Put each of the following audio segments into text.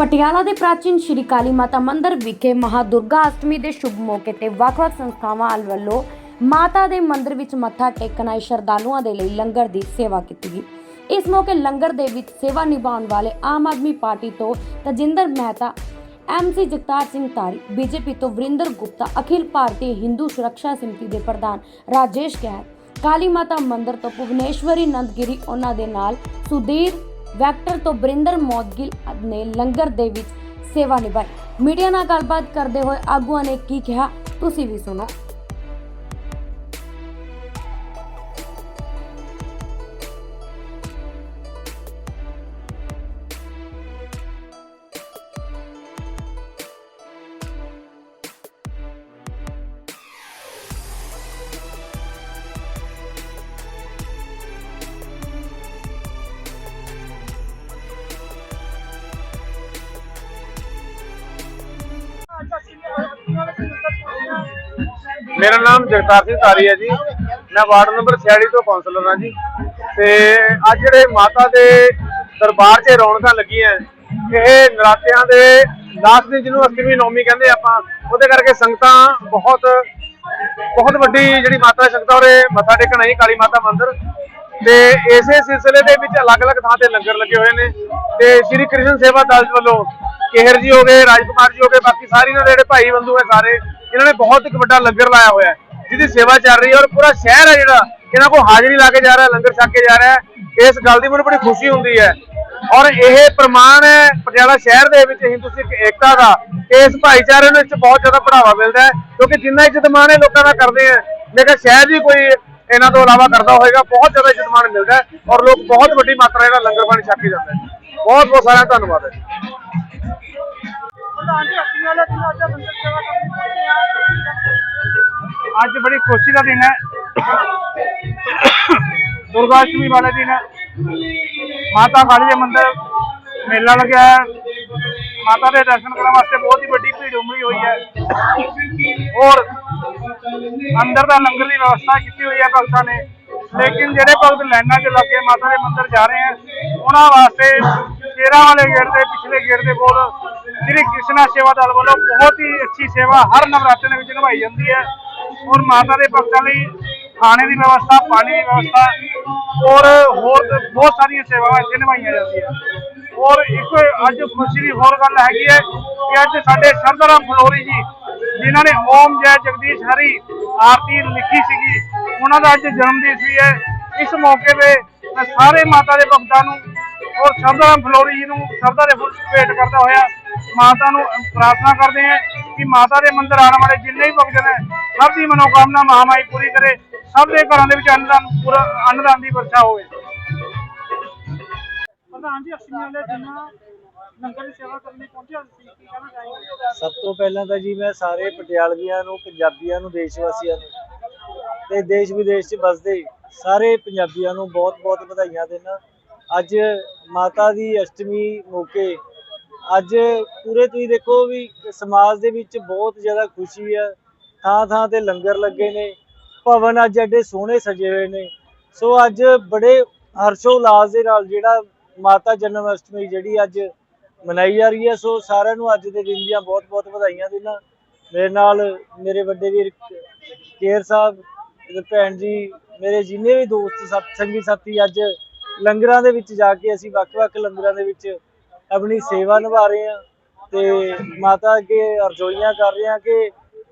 ਪਟਿਆਲਾ ਦੇ ਪ੍ਰਾਚੀਨ ਸ਼੍ਰੀ ਕਾਲੀ ਮਾਤਾ ਮੰਦਿਰ ਵਿਖੇ ਮਹਾ ਦੁਰਗਾ ਅਸ਼ਟਮੀ ਦੇ ਸ਼ੁਭ ਮੌਕੇ ਤੇ ਵੱਖ-ਵੱਖ ਸੰਸਥਾਵਾਂ ਵੱਲੋਂ ਮਾਤਾ ਦੇ ਮੰਦਿਰ ਵਿੱਚ ਮੱਥਾ ਟੇਕਣ ਆਏ ਸ਼ਰਧਾਲੂਆਂ ਦੇ ਲਈ ਲੰਗਰ ਦੀ ਸੇਵਾ ਕੀਤੀ ਗਈ। ਇਸ ਮੌਕੇ ਲੰਗਰ ਦੇ ਵਿੱਚ ਸੇਵਾ ਨਿਭਾਉਣ ਵਾਲੇ ਆਮ ਆਦਮੀ ਪਾਰਟੀ ਤੋਂ ਤਜਿੰਦਰ ਮਹਿਤਾ ਐਮਸੀ ਜਗਤਾਰ ਸਿੰਘ ਤਾਰੀ ਬੀਜੇਪੀ ਤੋਂ ਵਰਿੰਦਰ ਗੁਪਤਾ, ਅਖਿਲ ਭਾਰਤੀ ਹਿੰਦੂ ਸੁਰੱਖਿਆ ਸਮਿਤੀ ਦੇ ਪ੍ਰਧਾਨ ਰਾਜੇਸ਼ ਗਹਿਰ, ਕਾਲੀ ਮਾਤਾ ਮੰਦਿਰ ਤੋਂ ਭੁਵਨੇਸ਼ਵਰੀ ਨੰਦਗਿਰੀ ਉਹਨਾਂ ਦੇ ਨਾਲ ਸੁਧੀਰ ਵੈਕਟਰ ਤੋਂ ਬਰਿੰਦਰ ਮੋਦਗਿਲ ਨੇ ਲੰਗਰ ਦੇ ਵਿੱਚ ਸੇਵਾ ਨਿਭਾਈ। ਮੀਡੀਆ ਨਾਲ ਗੱਲਬਾਤ ਕਰਦੇ ਹੋਏ ਆਗੂਆਂ ਨੇ ਕੀ ਕਿਹਾ? ਤੁਸੀਂ ਵੀ ਸੁਣੋ। ਮੇਰਾ ਨਾਮ ਜਗਤਾਰ ਸਿੰਘ ਤਾਰੀ ਹੈ ਜੀ। ਮੈਂ ਵਾਰਡ ਨੰਬਰ 46 ਤੋਂ ਕਾਉਂਸਲਰ ਹਾਂ ਜੀ। ਤੇ ਅੱਜ ਜਿਹੜੇ ਮਾਤਾ ਦੇ ਦਰਬਾਰ 'ਚ ਰੌਣਕਾਂ ਲੱਗੀਆਂ, ਇਹ ਨਰਾਤਿਆਂ ਦੇ ਲਾਸਟ ਦਿਨ ਜਿਹਨੂੰ ਅਸ਼ਟਮੀ ਨੌਮੀ ਕਹਿੰਦੇ ਆਪਾਂ, ਉਹਦੇ ਕਰਕੇ ਸੰਗਤਾਂ ਬਹੁਤ ਬਹੁਤ ਵੱਡੀ ਜਿਹੜੀ ਮਾਤਾ ਦੀ ਸੰਗਤਾਂ ਉਰੇ ਮੱਥਾ ਟੇਕਣ ਆਈ, ਕਾਲੀ ਮਾਤਾ ਮੰਦਿਰ। ਤੇ ਇਸੇ ਸਿਲਸਿਲੇ ਦੇ ਵਿੱਚ ਅਲੱਗ-ਅਲੱਗ ਥਾਂ ਤੇ ਲੰਗਰ ਲੱਗੇ ਹੋਏ ਨੇ। ਤੇ ਸ਼੍ਰੀ ਕ੍ਰਿਸ਼ਨ ਸੇਵਾ ਦਲ ਵੱਲੋਂ ਕੇਹਰ ਜੀ ਹੋ ਗਏ, ਰਾਜਕੁਮਾਰ ਜੀ ਹੋ ਗਏ, ਬਾਕੀ ਸਾਰੇ ਇਹਨਾਂ ਦੇ ਜਿਹੜੇ ਭਾਈ ਬੰਧੂ ਹੈ ਸਾਰੇ ਇਹਨਾਂ ਨੇ ਬਹੁਤ ਇੱਕ ਵੱਡਾ ਲੰਗਰ ਲਾਇਆ ਹੋਇਆ ਹੈ, ਜਿਹਦੀ ਸੇਵਾ ਚੱਲ ਰਹੀ ਹੈ ਔਰ ਪੂਰਾ ਸ਼ਹਿਰ ਹੈ ਜਿਹੜਾ, ਇਹਨਾਂ ਕੋਲ ਹਾਜ਼ਰੀ ਲਾ ਕੇ ਜਾ ਰਿਹਾ, ਲੰਗਰ ਛਕ ਕੇ ਜਾ ਰਿਹਾ ਇਸ ਗੱਲ ਦੀ ਮੈਨੂੰ ਬੜੀ ਖੁਸ਼ੀ ਹੁੰਦੀ ਹੈ। ਔਰ ਇਹ ਪ੍ਰਮਾਣ ਹੈ, ਪਟਿਆਲਾ ਸ਼ਹਿਰ ਦੇ ਵਿੱਚ ਹਿੰਦੂ ਸਿੱਖ ਏਕਤਾ ਦਾ, ਇਸ ਭਾਈਚਾਰੇ ਨੂੰ ਇਸ ਬਹੁਤ ਜ਼ਿਆਦਾ ਬੜਾਵਾ ਮਿਲਦਾ ਹੈ, ਕਿਉਂਕਿ ਜਿੰਨਾ ਇੱਜ਼ਤ ਮਾਣ ਇਹ ਲੋਕਾਂ ਦਾ ਕਰਦੇ ਆ ਮੈਂ ਕਿਹਾ ਸ਼ਾਇਦ ਹੀ ਕੋਈ ਇਹਨਾਂ ਤੋਂ ਇਲਾਵਾ ਕਰਦਾ ਹੋਏਗਾ, ਬਹੁਤ ਜ਼ਿਆਦਾ ਇੱਜ਼ਤ ਮਾਣ ਮਿਲਦਾ ਹੈ ਔਰ ਲੋਕ ਬਹੁਤ ਵੱਡੀ ਮਾਤਰਾ ਜਿਹੜਾ ਲੰਗਰ ਪਾਣੀ ਛਕ ਕੇ ਜਾਂਦੇ ਬਹੁਤ ਬਹੁਤ ਸਾਰਿਆਂ ਦਾ ਧੰਨਵਾਦ ਹੈ ਅੱਜ ਬੜੀ ਖੁਸ਼ੀ ਦਾ ਦਿਨ ਹੈ। ਦੁਰਗਾ ਅਸ਼ਟਮੀ ਵਾਲੇ ਦਿਨ ਮਾਤਾ ਕਾਲੀ ਦੇ ਮੰਦਿਰ ਮੇਲਾ ਲੱਗਿਆ ਹੈ। ਮਾਤਾ ਦੇ ਦਰਸ਼ਨ ਕਰਨ ਵਾਸਤੇ ਬਹੁਤ ਹੀ ਵੱਡੀ ਭੀੜ ਉਮੜੀ ਹੋਈ ਹੈ। ਔਰ ਅੰਦਰ ਦਾ ਲੰਗਰ ਦੀ ਵਿਵਸਥਾ ਕੀਤੀ ਹੋਈ ਹੈ ਭਗਤਾਂ ਨੇ। ਲੇਕਿਨ ਜਿਹੜੇ ਭਗਤ ਲਾਈਨਾਂ 'ਚ ਲੱਗ ਮਾਤਾ ਦੇ ਮੰਦਿਰ ਜਾ ਰਹੇ ਹਨ ਉਹਨਾਂ ਵਾਸਤੇ ਸ਼ੇਰਾਂ ਵਾਲੇ ਗੇਟ ਦੇ, ਪਿਛਲੇ ਗੇਟ ਦੇ ਕੋਲ ਸ੍ਰੀ ਕ੍ਰਿਸ਼ਨਾ ਸੇਵਾ ਦਲ ਵੱਲੋਂ ਬਹੁਤ ਹੀ ਅੱਛੀ ਸੇਵਾ ਹਰ ਨਵਰਾਤਰੇ ਦੇ ਵਿੱਚ ਨਿਭਾਈ ਜਾਂਦੀ ਹੈ। ਔਰ ਮਾਤਾ ਦੇ ਭਗਤਾਂ ਲਈ ਖਾਣੇ ਦੀ ਵਿਵਸਥਾ, ਪਾਣੀ ਦੀ ਵਿਵਸਥਾ ਔਰ ਹੋਰ ਬਹੁਤ ਸਾਰੀਆਂ ਸੇਵਾਵਾਂ ਇੱਥੇ ਨਿਭਾਈਆਂ ਜਾਂਦੀਆਂ। ਔਰ ਇੱਕ ਅੱਜ ਖੁਸ਼ੀ ਦੀ ਹੋਰ ਗੱਲ ਹੈਗੀ ਹੈ ਕਿ ਅੱਜ ਸਾਡੇ ਸਰਦਾਰਾਮ ਫਲੋਰੀ ਜੀ, ਜਿਨ੍ਹਾਂ ਨੇ ਓਮ ਜੈ ਜਗਦੀਸ਼ ਹਰੀ ਆਰਤੀ ਲਿਖੀ ਸੀਗੀ, ਉਹਨਾਂ ਦਾ ਅੱਜ ਜਨਮ ਦਿਨ ਵੀ ਹੈ। ਇਸ ਮੌਕੇ ਤੇ ਮੈਂ ਸਾਰੇ ਮਾਤਾ ਦੇ ਭਗਤਾਂ ਨੂੰ ਔਰ ਸਰਦਾਰਾਮ ਫਲੋਰੀ ਜੀ ਨੂੰ ਸਰਦਾ ਦੇ ਫੁੱਲ ਭੇਟ ਕਰਦਾ ਹੋਇਆ ਮਾਤਾ ਨੂੰ ਪ੍ਰਾਰਥਨਾ ਕਰਦੇ ਹਾਂ ਕਿ ਮਾਤਾ ਦੇ ਮੰਦਿਰ ਆਉਣ ਵਾਲੇ ਜਿੰਨੇ ਵੀ ਭਗਤ ਨੇ, ਸਭ ਦੀ ਮਨੋਕਾਮਨਾ ਮਹਾਮਾਈ ਪੂਰੀ ਕਰੇ, ਸਭ ਦੇ ਘਰਾਂ ਦੇ ਵਿੱਚ ਅੰਨਦਾਨ, ਪੂਰਾ ਅੰਨਦਾਨ ਦੀ ਵਰਖਾ ਹੋਵੇ। ਪ੍ਰਧਾਨ ਜੀ ਅਸ਼ਟਮੀ ਵਾਲੇ ਦਿਨ ਲੰਗਰ ਦੀ ਸੇਵਾ ਕਰਨ ਲਈ ਪਹੁੰਚਿਆ ਸੀ ਕੀ ਕਹਿਣਾ ਚਾਹੀਦਾ ਸਭ ਤੋਂ ਪਹਿਲਾਂ ਤਾਂ ਜੀ ਮੈਂ ਸਾਰੇ ਪਟਿਆਲਵੀਆਂ ਨੂੰ, ਪੰਜਾਬੀਆਂ ਨੂੰ ਦੇਸ਼ ਵਾਸੀਆਂ ਨੂੰ ਤੇ ਦੇਸ਼ ਵਿਦੇਸ਼ 'ਚ ਵਸਦੇ ਸਾਰੇ ਪੰਜਾਬੀਆਂ ਨੂੰ ਬਹੁਤ-ਬਹੁਤ ਵਧਾਈਆਂ ਦੇਣਾ ਅੱਜ ਮਾਤਾ ਦੀ ਅਸ਼ਟਮੀ ਮੌਕੇ ਅੱਜ ਪੂਰੇ ਤੁਸੀਂ ਦੇਖੋ ਵੀ ਸਮਾਜ ਦੇ ਵਿੱਚ ਬਹੁਤ ਜ਼ਿਆਦਾ ਖੁਸ਼ੀ ਹੈ ਥਾਂ ਥਾਂ ਤੇ ਲੰਗਰ ਲੱਗੇ ਨੇ, ਭਵਨ ਅੱਜ ਐਡੇ ਸੋਹਣੇ ਸਜੇ ਹੋਏ ਨੇ। ਸੋ ਅੱਜ ਬੜੇ ਹਰਸ਼ੋ ਉਲਾਸ ਦੇ ਨਾਲ ਜਿਹੜਾ ਮਾਤਾ ਜਨਮ ਅਸ਼ਟਮੀ ਜਿਹੜੀ ਅੱਜ ਮਨਾਈ ਜਾ ਰਹੀ ਹੈ, ਸੋ ਸਾਰਿਆਂ ਨੂੰ ਅੱਜ ਦੇ ਦਿਨ ਦੀਆਂ ਬਹੁਤ-ਬਹੁਤ ਵਧਾਈਆਂ ਦੇਣਾ ਮੇਰੇ ਨਾਲ ਮੇਰੇ ਵੱਡੇ ਵੀਰ ਕੇਰ ਸਾਹਿਬ ਤੇ ਭੈਣ ਜੀ, ਮੇਰੇ ਜਿੰਨੇ ਵੀ ਦੋਸਤ ਸੰਗੀ ਸਾਥੀ ਅੱਜ ਲੰਗਰਾਂ ਦੇ ਵਿੱਚ ਜਾ ਕੇ ਅਸੀਂ ਵੱਖ-ਵੱਖ ਲੰਗਰਾਂ ਦੇ ਵਿੱਚ ਆਪਣੀ ਸੇਵਾ ਨਿਭਾ ਰਹੇ ਹਾਂ ਤੇ ਮਾਤਾ ਅੱਗੇ ਅਰਜ਼ੋਈਆਂ ਕਰ ਰਹੇ ਹਾਂ ਕਿ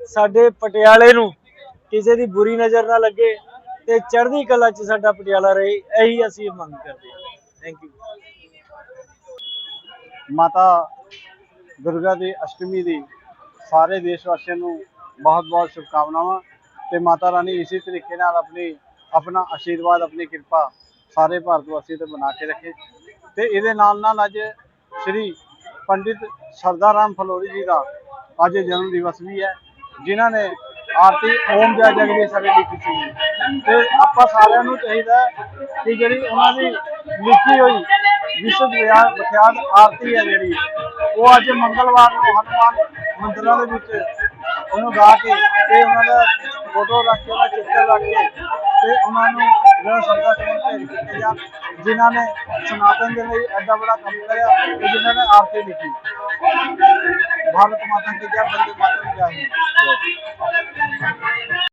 ਸਾਡੇ ਪਟਿਆਲੇ ਨੂੰ ਕਿਸੇ ਦੀ ਬੁਰੀ ਨਜ਼ਰ ਨਾ ਲੱਗੇ ਤੇ ਚੜ੍ਹਦੀ ਕਲਾ 'ਚ ਸਾਡਾ ਪਟਿਆਲਾ ਰਹੇ, ਇਹੀ ਅਸੀਂ ਮੰਗ ਕਰਦੇ ਹਾਂ। ਥੈਂਕ ਯੂ ਮਾਤਾ ਦੁਰਗਾ ਦੀ ਅਸ਼ਟਮੀ ਦੀ ਸਾਰੇ ਦੇਸ਼ ਵਾਸੀਆਂ ਨੂੰ ਬਹੁਤ-ਬਹੁਤ ਸ਼ੁਭਕਾਮਨਾਵਾਂ ਤੇ ਮਾਤਾ ਰਾਣੀ ਇਸੇ ਤਰੀਕੇ ਨਾਲ ਆਪਣੀ, ਆਪਣਾ ਆਸ਼ੀਰਵਾਦ, ਆਪਣੀ ਕਿਰਪਾ ਸਾਰੇ ਭਾਰਤ ਵਾਸੀ ਤੇ ਬਣਾ ਕੇ ਰੱਖੇ। ਤੇ ਇਹਦੇ ਨਾਲ ਨਾਲ ਅੱਜ ਸ੍ਰੀ ਪੰਡਿਤ ਸਰਦਾਰਾਮ ਫਲੋਰੀ ਜੀ ਦਾ ਅੱਜ ਜਨਮ ਦਿਵਸ ਵੀ ਹੈ, ਜਿਨ੍ਹਾਂ ਨੇ ਆਰਤੀ ਓਮ ਜੈ ਜਗਦੀਸ਼ ਹਰੀ ਲਿਖੀ ਸੀ ਤੇ ਆਪਾਂ ਸਾਰਿਆਂ ਨੂੰ ਚਾਹੀਦਾ ਕਿ ਜਿਹੜੀ ਉਹਨਾਂ ਦੀ ਲਿਖੀ ਹੋਈ ਵਿਸ਼ਵ ਵਿਖਿਆਤ ਆਰਤੀ ਹੈ ਜਿਹੜੀ, ਉਹ ਅੱਜ ਮੰਗਲਵਾਰ ਨੂੰ ਹਨੂਮਾਨ ਮੰਦਰਾਂ ਦੇ ਵਿੱਚ ਉਹਨੂੰ ਗਾ ਕੇ ਤੇ ਉਹਨਾਂ ਦਾ ਫੋਟੋ ਰੱਖ ਕੇ ਉਹਦਾ ਚਿੱਤਰ ਰੱਖ ਕੇ ਤੇ ਉਹਨਾਂ ਨੂੰ ਜਿਹੜਾ ਸਰਦਾ ਸਿੰਘ ਭੇਜ ਕੀਤੇ ਜਾਂ ਜਿਨ੍ਹਾਂ ਨੇ ਸਨਾਤਨ ਦੇ ਲਈ ਐਡਾ ਬੜਾ ਕੰਮ ਕਰਿਆ ਤੇ ਜਿਨ੍ਹਾਂ ਨੇ ਆਰਤੀ ਲਿਖੀ ਭਾਰਤ ਮਾਤਾ ਕੀ ਜੈ, ਬੰਦੇ ਮਾਤਰਮ ਜੈ।